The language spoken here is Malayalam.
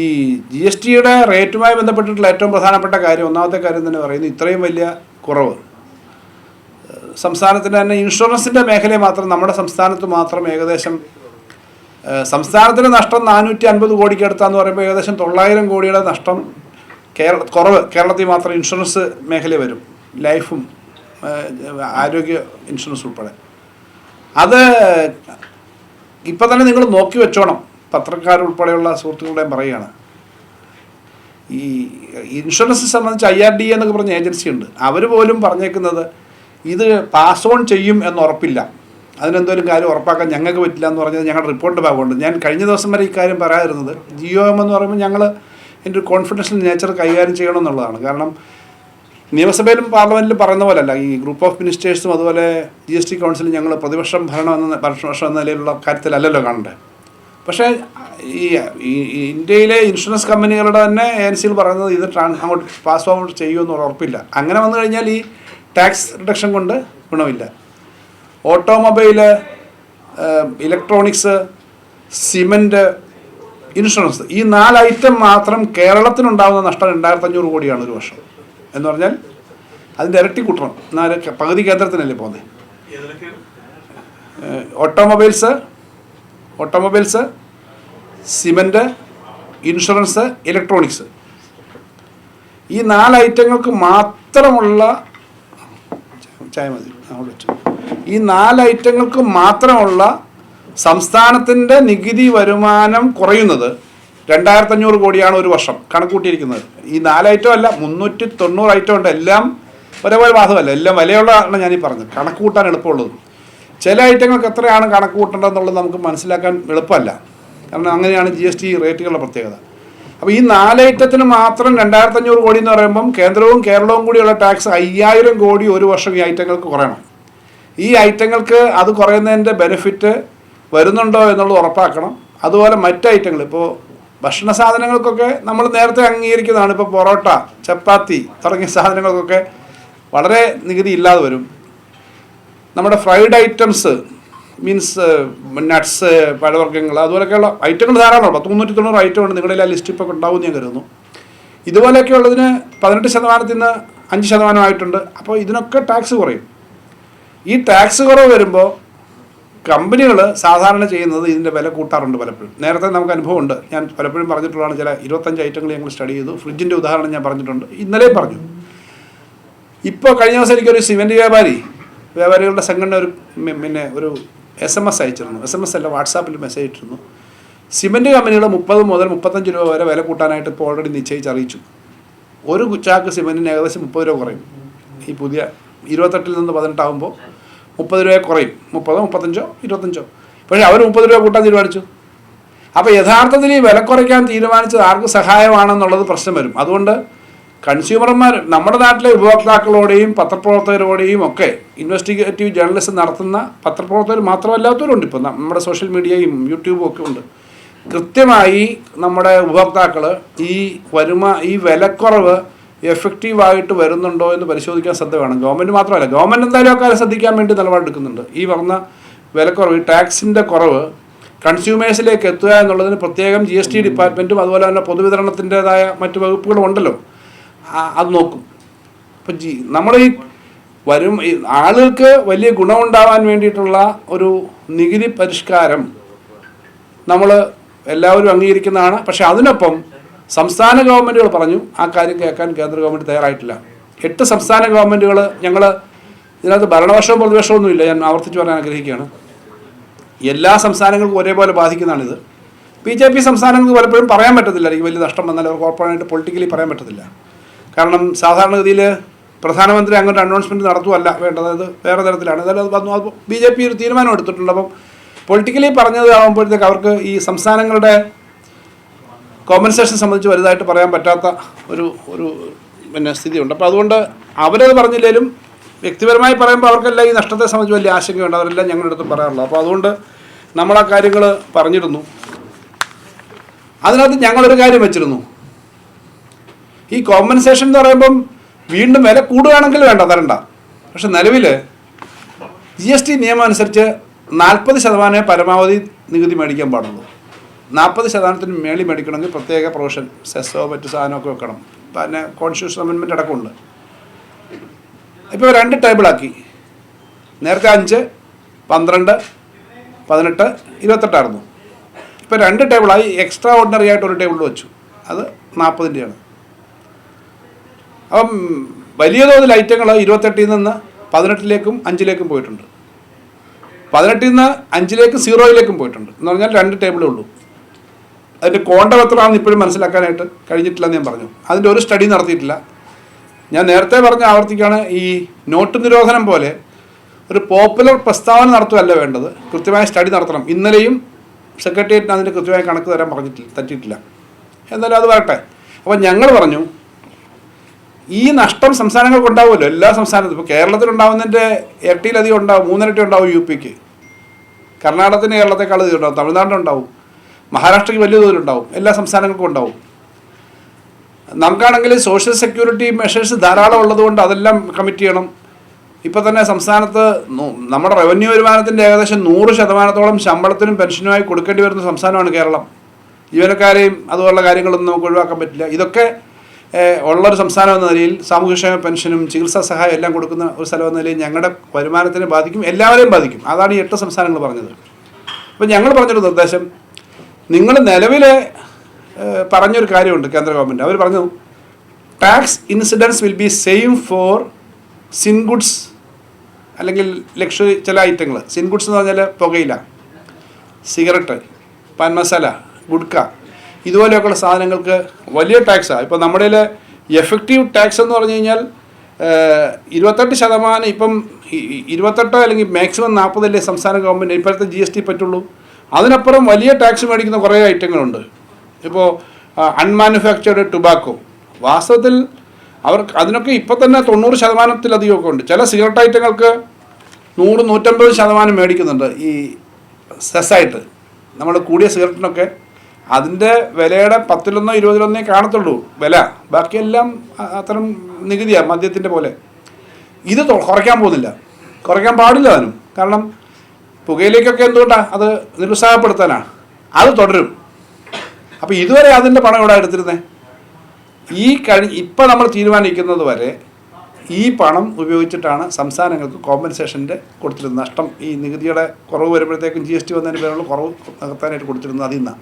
ഈ ജി എസ് ടിയുടെ റേറ്റുമായി ബന്ധപ്പെട്ടിട്ടുള്ള ഏറ്റവും പ്രധാനപ്പെട്ട കാര്യം ഒന്നാമത്തെ കാര്യം തന്നെ പറയുന്നത് ഇത്രയും വലിയ കുറവ്. സംസ്ഥാനത്തിന് തന്നെ ഇൻഷുറൻസിന്റെ മേഖലയെ മാത്രം നമ്മുടെ സംസ്ഥാനത്ത് മാത്രം ഏകദേശം സംസ്ഥാനത്തിന് നഷ്ടം നാനൂറ്റി അൻപത് കോടിക്ക് അടുത്താന്ന് പറയുമ്പോൾ ഏകദേശം തൊള്ളായിരം കോടിയുടെ നഷ്ടം കേരള കുറവ്. കേരളത്തിൽ മാത്രം ഇൻഷുറൻസ് മേഖല വരും. ലൈഫും ആരോഗ്യ ഇൻഷുറൻസ് ഉൾപ്പെടെ. അത് ഇപ്പം തന്നെ നിങ്ങൾ നോക്കി വെച്ചോണം. പത്രക്കാരുൾപ്പെടെയുള്ള സുഹൃത്തുക്കളുടെയും പറയുകയാണ്. ഈ ഇൻഷുറൻസ് സംബന്ധിച്ച് ഐ ആർ ഡി എന്നൊക്കെ പറഞ്ഞ ഏജൻസി ഉണ്ട്. അവർ പോലും പറഞ്ഞേക്കുന്നത് ഇത് പാസ് ഓൺ ചെയ്യും എന്ന് ഉറപ്പില്ല. അതിനെന്തോലും കാര്യം ഉറപ്പാക്കാൻ ഞങ്ങൾക്ക് പറ്റില്ല എന്ന് പറഞ്ഞത് ഞങ്ങളുടെ റിപ്പോർട്ട് ഭാഗമുണ്ട്. ഞാൻ കഴിഞ്ഞ ദിവസം വരെ ഇക്കാര്യം പറയാതിരുന്നത് ജിയോ എം എന്ന് പറയുമ്പോൾ ഞങ്ങൾ എന്റെ കോൺഫിഡൻഷ്യൽ നേച്ചർ കൈകാര്യം ചെയ്യണം എന്നുള്ളതാണ്. കാരണം നിയമസഭയിലും പാർലമെന്റിലും പറയുന്ന പോലെയല്ല ഈ ഗ്രൂപ്പ് ഓഫ് മിനിസ്റ്റേഴ്സും അതുപോലെ ജി എസ് ടി കൗൺസിലും ഞങ്ങൾ പ്രതിപക്ഷം ഭരണം എന്ന പ്രതിപക്ഷം എന്ന നിലയിലുള്ള കാര്യത്തിലല്ലല്ലോ കാണണ്ടേ. പക്ഷേ ഈ ഇന്ത്യയിലെ ഇൻഷുറൻസ് കമ്പനികളുടെ തന്നെ ഏജൻസിയിൽ പറയുന്നത് ഇത് അങ്ങോട്ട് പാസ് ഫോർവേഡ് ചെയ്യുമെന്ന് ഉറപ്പില്ല. അങ്ങനെ വന്നു കഴിഞ്ഞാൽ ഈ ടാക്സ് റിഡക്ഷൻ കൊണ്ട് ഗുണമില്ല. ഓട്ടോമൊബൈൽ ഇലക്ട്രോണിക്സ് സിമന്റ് ഇൻഷുറൻസ് ഈ നാല് ഐറ്റം മാത്രം കേരളത്തിനുണ്ടാകുന്ന നഷ്ടം രണ്ടായിരത്തഞ്ഞൂറ് കോടിയാണ് ഒരു വർഷം. എന്ന് പറഞ്ഞാൽ അതിന്റെ ഇരട്ടി കൂട്ടണം. എന്നാൽ പകുതി കേന്ദ്രത്തിനല്ലേ പോകുന്നത്? Automobiles automobiles cement insurance electronics. ഈ നാല് ഐറ്റങ്ങൾക്ക് മാത്രമുള്ള ചായ മതി ഈ നാല് ഐറ്റങ്ങൾക്ക് മാത്രമുള്ള സംസ്ഥാനത്തിന്റെ നികുതി വരുമാനം കുറയുന്നത് രണ്ടായിരത്തി അഞ്ഞൂറ് കോടിയാണ് ഒരു വർഷം കണക്കൂട്ടിയിരിക്കുന്നത്. ഈ നാല് ഐറ്റം അല്ല മുന്നൂറ്റി തൊണ്ണൂറ് ഐറ്റം ഉണ്ട്. എല്ലാം ഒരേപോലെ ബാധകമല്ല. എല്ലാം വിലയുള്ളതാണ് ഞാനീ പറഞ്ഞത്. കണക്ക് കൂട്ടാൻ എളുപ്പമുള്ളത്. ചില ഐറ്റങ്ങൾക്ക് എത്രയാണ് കണക്ക് കൂട്ടേണ്ടതെന്നുള്ളത് നമുക്ക് മനസ്സിലാക്കാൻ എളുപ്പമല്ല. കാരണം അങ്ങനെയാണ് ജി എസ് ടി റേറ്റുകളുടെ പ്രത്യേകത. അപ്പോൾ ഈ നാലൈറ്റത്തിന് മാത്രം രണ്ടായിരത്തി അഞ്ഞൂറ് കോടി എന്ന് പറയുമ്പം കേന്ദ്രവും കേരളവും കൂടിയുള്ള ടാക്സ് അയ്യായിരം കോടി ഒരു വർഷം ഈ ഐറ്റങ്ങൾക്ക് കുറയണം. ഈ ഐറ്റങ്ങൾക്ക് അത് കുറയുന്നതിന്റെ ബെനിഫിറ്റ് വരുന്നുണ്ടോ എന്നുള്ളത് ഉറപ്പാക്കണം. അതുപോലെ മറ്റ് ഐറ്റങ്ങൾ ഇപ്പോൾ ഭക്ഷണ സാധനങ്ങൾക്കൊക്കെ നമ്മൾ നേരത്തെ അംഗീകരിക്കുന്നതാണ്. ഇപ്പോൾ പൊറോട്ട ചപ്പാത്തി തുടങ്ങിയ സാധനങ്ങൾക്കൊക്കെ വളരെ നികുതി ഇല്ലാതെ വരും. നമ്മുടെ ഫ്രൈഡ് ഐറ്റംസ് മീൻസ് നട്ട്സ് പഴവർഗങ്ങൾ അതുപോലെയൊക്കെയുള്ള ഐറ്റങ്ങൾ ധാരാളം പത്ത് മുന്നൂറ്റി തൊണ്ണൂറ് ഐറ്റം ഉണ്ട്. നിങ്ങളുടെ ആ ലിസ്റ്റ് ഇപ്പോൾ ഉണ്ടാവും ഞാൻ കരുതുന്നു. ഇതുപോലെയൊക്കെ ഉള്ളതിന് പതിനെട്ട് ശതമാനത്തിൽ നിന്ന് അഞ്ച് ശതമാനമായിട്ടുണ്ട് അപ്പോൾ ഇതിനൊക്കെ ടാക്സ് കുറയും. ഈ ടാക്സ് കുറവ് വരുമ്പോൾ കമ്പനികൾ സാധാരണ ചെയ്യുന്നത് ഇതിന്റെ വില കൂട്ടാറുണ്ട് പലപ്പോഴും. നേരത്തെ നമുക്ക് അനുഭവമുണ്ട് ഞാൻ പലപ്പോഴും പറഞ്ഞിട്ടുള്ളതാണ് ചില ഇരുപത്തഞ്ച് ഐറ്റങ്ങൾ ഞങ്ങൾ സ്റ്റഡി ചെയ്തു. ഫ്രിഡ്ജിന്റെ ഉദാഹരണം ഞാൻ പറഞ്ഞിട്ടുണ്ട്. ഇന്നലെ പറഞ്ഞു. ഇപ്പോൾ കഴിഞ്ഞ ദിവസം എനിക്കൊരു സിമെന്റ് വ്യാപാരി വ്യാപാരികളുടെ സംഘടന ഒരു പിന്നെ ഒരു എസ് എം എസ് അയച്ചിരുന്നു. എസ് എം എസ് അല്ല വാട്സാപ്പിൽ മെസ്സേജ് ഇട്ടിരുന്നു. സിമെന്റ് കമ്പനികൾ മുപ്പത് മുതൽ മുപ്പത്തഞ്ച് രൂപ വരെ വില കൂട്ടാനായിട്ട് ഇപ്പോൾ ഓൾറെഡി നിശ്ചയിച്ച് അറിയിച്ചു. ഒരു ചാക്ക് സിമെന്റിന് ഏകദേശം മുപ്പത് രൂപ കുറയും. ഈ പുതിയ ഇരുപത്തെട്ടിൽ നിന്ന് പതിനെട്ടാകുമ്പോൾ മുപ്പത് രൂപ കുറയും. മുപ്പതോ മുപ്പത്തഞ്ചോ ഇരുപത്തഞ്ചോ. പക്ഷേ അവർ മുപ്പത് രൂപ കൂട്ടാൻ തീരുമാനിച്ചു. അപ്പോൾ യഥാർത്ഥത്തിൽ ഈ വില കുറയ്ക്കാൻ തീരുമാനിച്ചത് ആർക്ക് സഹായമാണെന്നുള്ളത് പ്രശ്നം വരും. അതുകൊണ്ട് കൺസ്യൂമർമാർ നമ്മുടെ നാട്ടിലെ ഉപഭോക്താക്കളോടെയും പത്രപ്രവർത്തകരോടെയും ഒക്കെ ഇൻവെസ്റ്റിഗേറ്റീവ് ജേർണലിസം നടത്തുന്ന പത്രപ്രവർത്തകർ മാത്രമല്ലാത്തവരുണ്ട്. ഇപ്പോൾ നമ്മുടെ സോഷ്യൽ മീഡിയയും യൂട്യൂബും ഒക്കെ ഉണ്ട്. കൃത്യമായി നമ്മുടെ ഉപഭോക്താക്കൾ ഈ വരുമാ ഈ വിലക്കുറവ് എഫക്റ്റീവായിട്ട് വരുന്നുണ്ടോ എന്ന് പരിശോധിക്കാൻ ശ്രദ്ധ വേണം ഗവൺമെന്റ് മാത്രമല്ല ഗവൺമെന്റ് എന്തായാലും ഒക്കെ ശ്രദ്ധിക്കാൻ വേണ്ടി നിലപാടെടുക്കുന്നുണ്ട് ഈ പറഞ്ഞ വിലക്കുറവ് ഈ ടാക്സിന്റെ കുറവ് കൺസ്യൂമേഴ്സിലേക്ക് എത്തുക എന്നുള്ളതിന് പ്രത്യേകം ജി എസ് ടി ഡിപ്പാർട്ട്മെന്റും അതുപോലെ തന്നെ പൊതുവിതരണത്തിന്റെതായ മറ്റ് വകുപ്പുകളും ഉണ്ടല്ലോ. അത് നോക്കും. അപ്പൊ ജി നമ്മൾ ഈ വരും ആളുകൾക്ക് വലിയ ഗുണമുണ്ടാവാൻ വേണ്ടിയിട്ടുള്ള ഒരു നികുതി പരിഷ്കാരം നമ്മൾ എല്ലാവരും അംഗീകരിക്കുന്നതാണ്. പക്ഷെ അതിനൊപ്പം സംസ്ഥാന ഗവൺമെന്റുകൾ പറഞ്ഞു ആ കാര്യം കേൾക്കാൻ കേന്ദ്ര ഗവൺമെന്റ് തയ്യാറായിട്ടില്ല. എട്ട് സംസ്ഥാന ഗവൺമെന്റുകൾ ഞങ്ങൾ ഇതിനകത്ത് ഭരണപക്ഷവും പ്രതിപക്ഷവും ഒന്നുമില്ല. ഞാൻ ആവർത്തിച്ച് പറയാൻ ആഗ്രഹിക്കുകയാണ്. എല്ലാ സംസ്ഥാനങ്ങൾക്കും ഒരേപോലെ ബാധിക്കുന്നതാണിത്. ബി ജെ പി സംസ്ഥാനങ്ങൾക്ക് പലപ്പോഴും പറയാൻ പറ്റത്തില്ല. എനിക്ക് വലിയ നഷ്ടം വന്നാൽ അവർ കോർപ്പറേറ്റ് പൊളിറ്റിക്കലി പറയാൻ പറ്റത്തില്ല. കാരണം സാധാരണഗതിയിൽ പ്രധാനമന്ത്രി അങ്ങോട്ട് അനൗൺസ്മെന്റ് നടത്തുമല്ല വേണ്ടത്. അത് വേറെ തരത്തിലാണ്. അതായത് അത് വന്നു. ബി ജെ പി ഒരു തീരുമാനം എടുത്തിട്ടുണ്ട്. അപ്പം പൊളിറ്റിക്കലി പറഞ്ഞത് ആകുമ്പോഴത്തേക്ക് അവർക്ക് ഈ സംസ്ഥാനങ്ങളുടെ കോമ്പൻസേഷൻ സംബന്ധിച്ച് വലുതായിട്ട് പറയാൻ പറ്റാത്ത ഒരു ഒരു പിന്നെ സ്ഥിതിയുണ്ട്. അപ്പോൾ അതുകൊണ്ട് അവരത് പറഞ്ഞില്ലെങ്കിലും വ്യക്തിപരമായി പറയുമ്പോൾ അവർക്കെല്ലാം ഈ നഷ്ടത്തെ സംബന്ധിച്ച് വലിയ ആശങ്കയുണ്ട്. അവരെല്ലാം ഞങ്ങളുടെ അടുത്ത് പറയാറുള്ളത് അപ്പോൾ അതുകൊണ്ട് നമ്മൾ ആ കാര്യങ്ങൾ പറഞ്ഞിരുന്നു. അതിനകത്ത് ഞങ്ങളൊരു കാര്യം വെച്ചിരുന്നു. ഈ കോമ്പൻസേഷൻ എന്ന് പറയുമ്പം വീണ്ടും വില കൂടുകയാണെങ്കിൽ വേണ്ട തരണ്ട. പക്ഷെ നിലവിൽ ജി എസ് ടി നിയമം അനുസരിച്ച് നാൽപ്പത് ശതമാനമേ പരമാവധി നികുതി മേടിക്കാൻ പാടുള്ളൂ. നാൽപ്പത് ശതമാനത്തിന് മേളി മേടിക്കണമെങ്കിൽ പ്രത്യേക പ്രൊവിഷൻ സെസ്സോ മറ്റു സാധനമൊക്കെ വെക്കണം. പിന്നെ കോൺസ്റ്റിറ്റ്യൂഷൻ അമെൻമെന്റ് അടക്കമുണ്ട്. ഇപ്പോൾ രണ്ട് ടേബിളാക്കി. നേരത്തെ അഞ്ച് പന്ത്രണ്ട് പതിനെട്ട് ഇരുപത്തെട്ടായിരുന്നു. ഇപ്പോൾ രണ്ട് ടേബിളായി എക്സ്ട്രാ ഓർഡിനറി ആയിട്ട് ഒരു ടേബിൾ വെച്ചു. അത് നാൽപ്പതിന്റെയാണ് അപ്പം വലിയ തോതിൽ ഐറ്റങ്ങൾ ഇരുപത്തെട്ടിൽ നിന്ന് പതിനെട്ടിലേക്കും അഞ്ചിലേക്കും പോയിട്ടുണ്ട്. പതിനെട്ടിൽ നിന്ന് അഞ്ചിലേക്കും സീറോയിലേക്കും പോയിട്ടുണ്ട്. എന്ന് പറഞ്ഞാൽ രണ്ട് ടേബിളേ ഉള്ളൂ. അതിന്റെ കോണ്ടം എത്രയാണെന്ന് ഇപ്പോഴും മനസ്സിലാക്കാനായിട്ട് കഴിഞ്ഞിട്ടില്ലെന്ന് ഞാൻ പറഞ്ഞു. അതിന്റെ ഒരു സ്റ്റഡി നടത്തിയിട്ടില്ല. ഞാൻ നേരത്തെ പറഞ്ഞ ആവർത്തിക്കാണ് ഈ നോട്ട് നിരോധനം പോലെ ഒരു പോപ്പുലർ പ്രസ്താവന നടത്തുകയല്ല വേണ്ടത്. കൃത്യമായ സ്റ്റഡി നടത്തണം. ഇന്നലെയും സെക്രട്ടേറിയറ്റിന് അതിന്റെ കൃത്യമായ കണക്ക് തരാൻ പറഞ്ഞിട്ടില്ല തറ്റിയിട്ടില്ല. എന്നാലും അത് വരട്ടെ. അപ്പോൾ ഞങ്ങൾ പറഞ്ഞു ഈ നഷ്ടം സംസ്ഥാനങ്ങൾക്ക് ഉണ്ടാവുമല്ലോ. എല്ലാ സംസ്ഥാനത്തും. ഇപ്പോൾ കേരളത്തിലുണ്ടാവുന്നതിന്റെ ഇരട്ടിയിലധികം ഉണ്ടാവും. മൂന്നിരട്ടി ഉണ്ടാവും യു പിക്ക്. കർണാടകത്തിന് കേരളത്തെക്കാൾ ഇത് ഉണ്ടാവും. തമിഴ്നാട്ടിലുണ്ടാവും മഹാരാഷ്ട്രയ്ക്ക് വലിയ തോതിലുണ്ടാവും എല്ലാ സംസ്ഥാനങ്ങൾക്കും ഉണ്ടാവും. നമുക്കാണെങ്കിൽ സോഷ്യൽ സെക്യൂരിറ്റി മെഷേഴ്സ് ധാരാളം ഉള്ളതുകൊണ്ട് അതെല്ലാം കമ്മിറ്റ് ചെയ്യണം. ഇപ്പോൾ തന്നെ സംസ്ഥാനത്ത് നമ്മുടെ റവന്യൂ വരുമാനത്തിന്റെ ഏകദേശം നൂറ് ശതമാനത്തോളം ശമ്പളത്തിനും പെൻഷനുമായി കൊടുക്കേണ്ടി വരുന്ന സംസ്ഥാനമാണ് കേരളം. ജീവനക്കാരെയും അതുപോലുള്ള കാര്യങ്ങളൊന്നും നമുക്ക് ഒഴിവാക്കാൻ പറ്റില്ല. ഇതൊക്കെ ഉള്ളൊരു സംസ്ഥാനം എന്ന നിലയിൽ സാമൂഹ്യക്ഷേമ പെൻഷനും ചികിത്സാ സഹായം എല്ലാം കൊടുക്കുന്ന ഒരു സ്ഥലം എന്ന നിലയിൽ ഞങ്ങളുടെ വരുമാനത്തിനെ ബാധിക്കും എല്ലാവരെയും ബാധിക്കും. അതാണ് ഈ എട്ട് സംസ്ഥാനങ്ങൾ പറഞ്ഞത്. അപ്പോൾ ഞങ്ങൾ പറഞ്ഞൊരു നിർദ്ദേശം. നിങ്ങൾ നിലവിൽ പറഞ്ഞൊരു കാര്യമുണ്ട് കേന്ദ്ര ഗവൺമെന്റ് അവർ പറഞ്ഞു tax incidence will be same for sin goods അല്ലെങ്കിൽ ലക്ഷറി ചില ഐറ്റങ്ങൾ സിൻ ഗുഡ്സ് എന്ന് പറഞ്ഞാൽ പുകയില സിഗരറ്റ് പാൻ മസാല ഗുഡ്ക ഇതുപോലെയൊക്കെയുള്ള സാധനങ്ങൾക്ക് വലിയ ടാക്സാണ് ഇപ്പോൾ നമ്മുടെ എഫക്റ്റീവ് ടാക്സ് എന്ന് പറഞ്ഞു കഴിഞ്ഞാൽ ഇരുപത്തെട്ട് ശതമാനം ഇപ്പം ഇരുപത്തെട്ടോ അല്ലെങ്കിൽ മാക്സിമം നാൽപ്പതല്ലേ സംസ്ഥാന ഗവൺമെന്റ് ഇപ്പോഴത്തെ ജി എസ് ടി പറ്റുള്ളൂ. അതിനപ്പുറം വലിയ ടാക്സ് മേടിക്കുന്ന കുറേ ഐറ്റങ്ങളുണ്ട്. ഇപ്പോൾ അൺമാനുഫാക്ചേർഡ് ടുബാക്കോ വാസ്തവത്തിൽ അവർക്ക് അതിനൊക്കെ ഇപ്പോൾ തന്നെ തൊണ്ണൂറ് ശതമാനത്തിലധികമൊക്കെ ഉണ്ട്. ചില സിഗരറ്റ് ഐറ്റങ്ങൾക്ക് നൂറ് നൂറ്റമ്പത് ശതമാനം മേടിക്കുന്നുണ്ട് ഈ സെസ്സായിട്ട് നമ്മൾ കൂടിയ സിഗരറ്റിനൊക്കെ അതിന്റെ വിലയുടെ പത്തിലൊന്നോ ഇരുപതിലൊന്നേ കാണത്തുള്ളൂ. വില. ബാക്കിയെല്ലാം അത്തരം നികുതിയാണ് മദ്യത്തിന്റെ പോലെ. ഇത് കുറയ്ക്കാൻ പോകുന്നില്ല. കുറയ്ക്കാൻ പാടില്ല അതിനും കാരണം പുകയിലേക്കൊക്കെ എന്തുകൊണ്ടാണ് അത് നിരുത്സാഹപ്പെടുത്താനാണ് അത് തുടരും. അപ്പോൾ ഇതുവരെ അതിന്റെ പണം ഇവിടെ എടുത്തിരുന്നത് ഈ കഴി ഇപ്പം നമ്മൾ തീരുമാനിക്കുന്നത് വരെ ഈ പണം ഉപയോഗിച്ചിട്ടാണ് സംസ്ഥാനങ്ങൾക്ക് കോമ്പൻസേഷന്റെ കൊടുത്തിരുന്നത്. നഷ്ടം ഈ നികുതിയുടെ കുറവ് വരുമ്പോഴത്തേക്കും ജി എസ് ടി വന്നതിന് പേരുള്ള കുറവ് നികത്താനായിട്ട് കൊടുത്തിരുന്നത് അതിൽ നിന്നാണ്